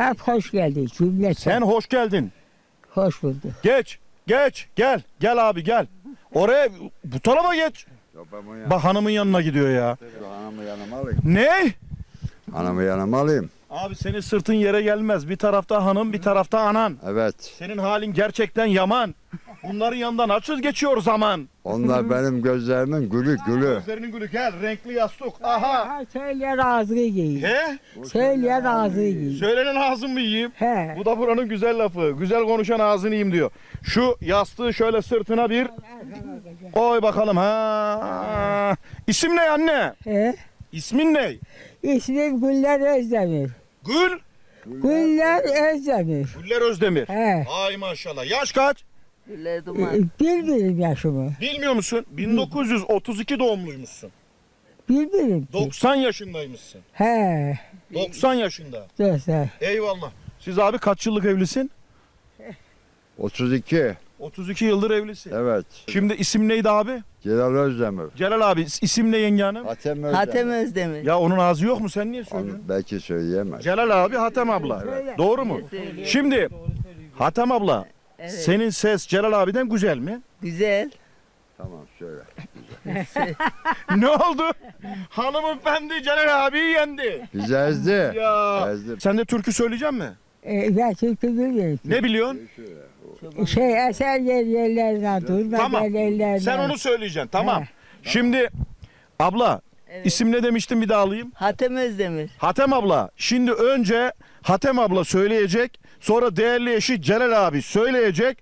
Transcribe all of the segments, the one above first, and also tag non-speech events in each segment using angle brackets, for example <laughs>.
Hep hoş geldin cümleten. Sen hoş geldin. Hoş bulduk. Geç. Geç. Gel. Gel abi gel. Oraya bu tarafa geç. Yanına. Bak hanımın yanına gidiyor ya. Anamı yanıma alayım. Ne? Anamı yanıma alayım. Abi senin sırtın yere gelmez. Bir tarafta hanım, bir tarafta anan. Evet. Senin halin gerçekten yaman. Bunların yanından açız geçiyor zaman. Onlar <laughs> benim gözlerimin gülü gülü. Gözlerinin gülü gel. Renkli yastık. Aha. Ha, söyle razı giyin. He? Söyle razı giyin. Söylenen ağzımı yiyeyim. He. Bu da buranın güzel lafı. Güzel konuşan ağzını yiyeyim diyor. Şu yastığı şöyle sırtına bir koy bakalım. Ha. İsim ne anne? He. İsmin ne? İsmim Güller Özdemir. Gül. Güller Özdemir. Güller Özdemir. He. Ay maşallah. Yaş kaç? Ee, Bilmiyorum yaşımı. Bilmiyor musun? 1932 doğumluymuşsun. Bilmiyorum ki. 90 yaşındaymışsın. He. 90 yaşında. Dostlar. Eyvallah. Siz abi kaç yıllık evlisin? 32. 32 yıldır evlisin. Evet. Şimdi isim neydi abi? Celal Özdemir. Celal abi isim ne yenge hanım? Hatem Özdemir. Hatem Özdemir. Ya onun ağzı yok mu sen niye Onu söylüyorsun? belki söyleyemez. Celal abi Hatem abla. Doğru mu? Söylüyor. Şimdi Hatem abla Evet. senin ses Celal abiden güzel mi? Güzel. Tamam söyle. <laughs> ne oldu? Hanımefendi Celal abi yendi. Bizi ezdi. Ya. Ezdi. Sen de türkü söyleyecek mi? E, ben çünkü bilmiyorum. Ne biliyorsun? Şey eser yer yerlerden durma Tamam. Sen onu söyleyeceksin. Tamam. He. Şimdi abla Evet. isim ne demiştim bir daha alayım. Hatem Özdemir. Hatem abla. Şimdi önce Hatem abla söyleyecek. Sonra değerli eşi Celal abi söyleyecek.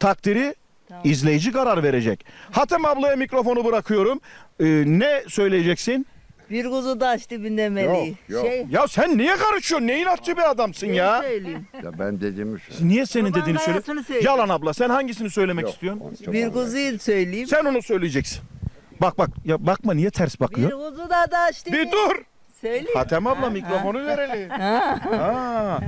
Takdiri Tamam. izleyici karar verecek. Hatem ablaya mikrofonu bırakıyorum. Ee, ne söyleyeceksin? Bir kuzu taş dibinde meleği. Yok, yok. Şey, Ya sen niye karışıyorsun? Ne inatçı bir adamsın ya. söyleyeyim. Ya ben dediğimi söyle. Niye senin Babanın dediğini söyle? Yalan abla. Sen hangisini söylemek Yok, istiyorsun? onu çok Bir kuzuyu söyleyeyim. Sen onu söyleyeceksin. Bak bak ya bakma niye ters Bir bakıyor? kuzu da. Bir dur. Söyleyeyim. Hatem abla mikrofonu verelim. <laughs> Ha.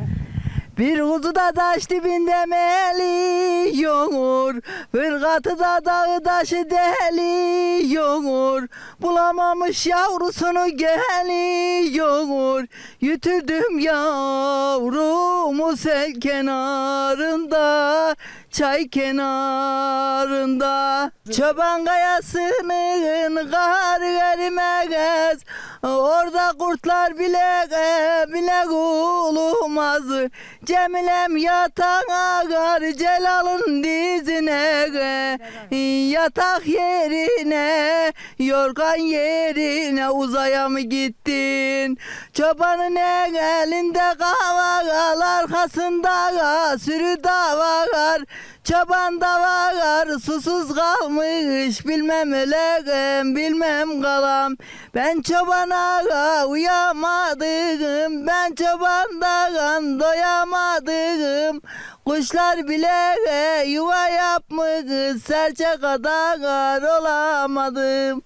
Bir kuzu da taş dibinde meli yoğur Fırgatı da dağı taşı deli yoğur Bulamamış yavrusunu geliyor Yütürdüm yavrumu sel kenarında Çay kenarında Çoban kayasının kar vermez Orada kurtlar bile bile ulumaz Cemilem yatağa gar Celal'ın dizine Yatak yerine Yorgan yerine Uzaya mı gittin? Çobanın elinde kavagal Arkasında sürü davagar Çoban da var susuz kalmış bilmem öleyim bilmem kalam Ben çobana uyamadım ben çobandan doyamadım Kuşlar bile yuva yapmış serçe kadar olamadım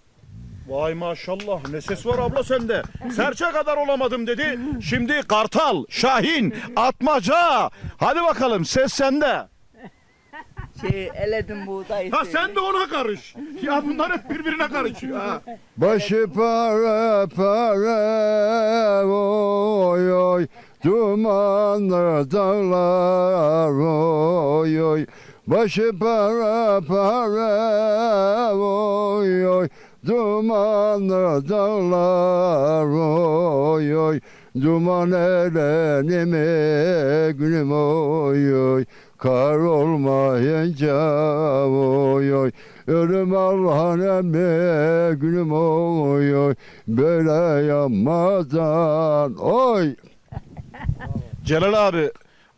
Vay maşallah ne ses var abla sende. Serçe kadar olamadım dedi. Şimdi kartal, şahin, atmaca. Hadi bakalım ses sende. Şey eledim buğdayı. Ha sen de ona karış. Ya bunlar hep birbirine karışıyor ha. Başı para para oy oy. Dumanlı dağlar oy oy. Başı para para oy oy. Dumanlı dağlar oy oy. Duman elenime günüm oy oy Kar olmayınca oy oy Ölüm Allah'ın emri günüm oy oy Böyle yanmadan oy Celal abi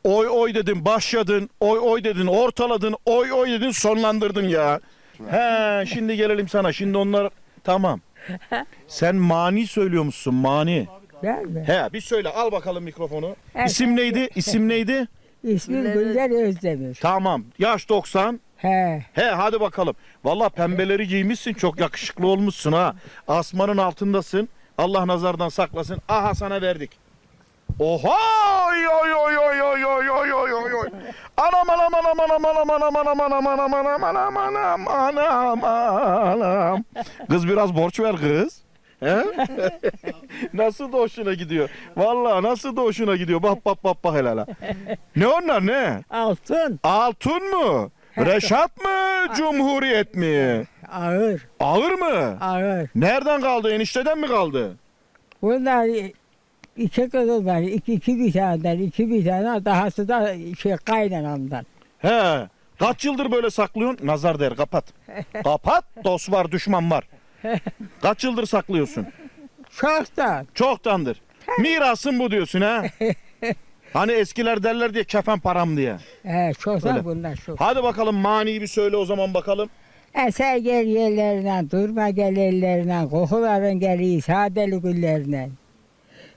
oy oy dedin başladın, oy oy dedin ortaladın, oy oy dedin sonlandırdın ya. He şimdi gelelim sana. Şimdi onlar tamam. Sen mani söylüyormuşsun mani. Ben mi? He bir söyle al bakalım mikrofonu. Evet. İsim neydi? İsim neydi? İsmim Güller Özdemir. Tamam. Yaş 90. He. He hadi bakalım. Vallahi pembeleri giymişsin. Çok yakışıklı olmuşsun ha. Asmanın altındasın. Allah nazardan saklasın. Aha sana verdik. Oha! Oy oy oy oy oy oy oy oy oy oy. Anam anam anam anam anam anam anam anam anam anam anam anam anam anam. Kız biraz borç ver kız. He? <laughs> nasıl da hoşuna gidiyor. Vallahi nasıl da hoşuna gidiyor. Bak bak bak bak helala. Ne onlar ne? Altın Altın mı? Reşat mı? Cumhuriyet mi? ağır Ağır mı? ağır. Nereden kaldı? Enişteden mi kaldı? Bunlar iki kızım var. iki, iki bir taneden, iki bir tane dahası da şey kaynanamdan. He. Kaç yıldır böyle saklıyorsun? Nazar der kapat. <laughs> Kapat. Dost var düşman var. <laughs> Kaç yıldır saklıyorsun? Çoktan. Çoktandır. Mirasın bu diyorsun ha. <laughs> Hani eskiler derler diye kefen param diye. He, çoktan Öyle. bunlar çok. Hadi bakalım maniyi bir söyle o zaman bakalım. Eser gel yerlerinden, durma gel ellerinden, kokuların geliyor sadeli güllerinden.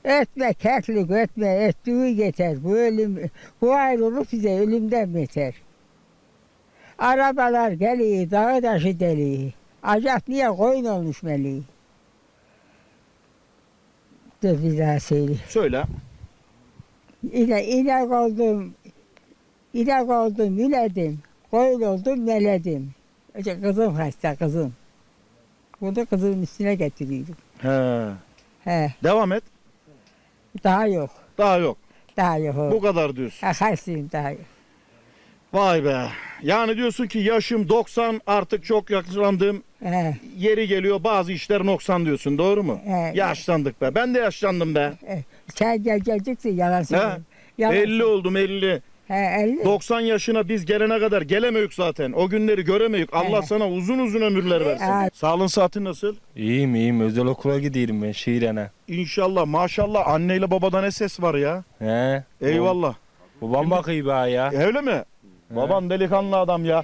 Ötme keklik ötme, öttüğü yeter. Bu ölüm, bu ayrılık bize ölümden beter. Arabalar geliyor, dağı taşı deliyor. Acap niye koyun olmuş meleği? Dur bir daha söyle. Söyle. İne, inek oldum, inek oldum, üledim. Koyun oldum, meledim. İşte kızım hasta, kızım. Bunu kızımın üstüne getiriyorum. He. He, Devam et. daha yok, Daha yok. daha yok. Bu kadar diyorsun. Ha, hastayım daha yok. Vay be. Yani diyorsun ki yaşım 90 artık çok yaşlandım. He, Yeri geliyor bazı işler noksan diyorsun doğru mu? he. Yaşlandık be. Ben de yaşlandım be. Sen gel geleceksin, yalan söylüyorum. Yalan 50 oldum 50. He, 50. 90 yaşına biz gelene kadar gelemeyik zaten. O günleri göremeyik. Allah sana uzun uzun ömürler versin. Evet. Sağlığın saatin nasıl? İyiyim iyiyim özel okula gidiyorum ben Şiiren'e. İnşallah maşallah anneyle babadan ne ses var ya. He. Eyvallah. Babam bakıyor bana ya. Öyle mi? Baban delikanlı adam ya.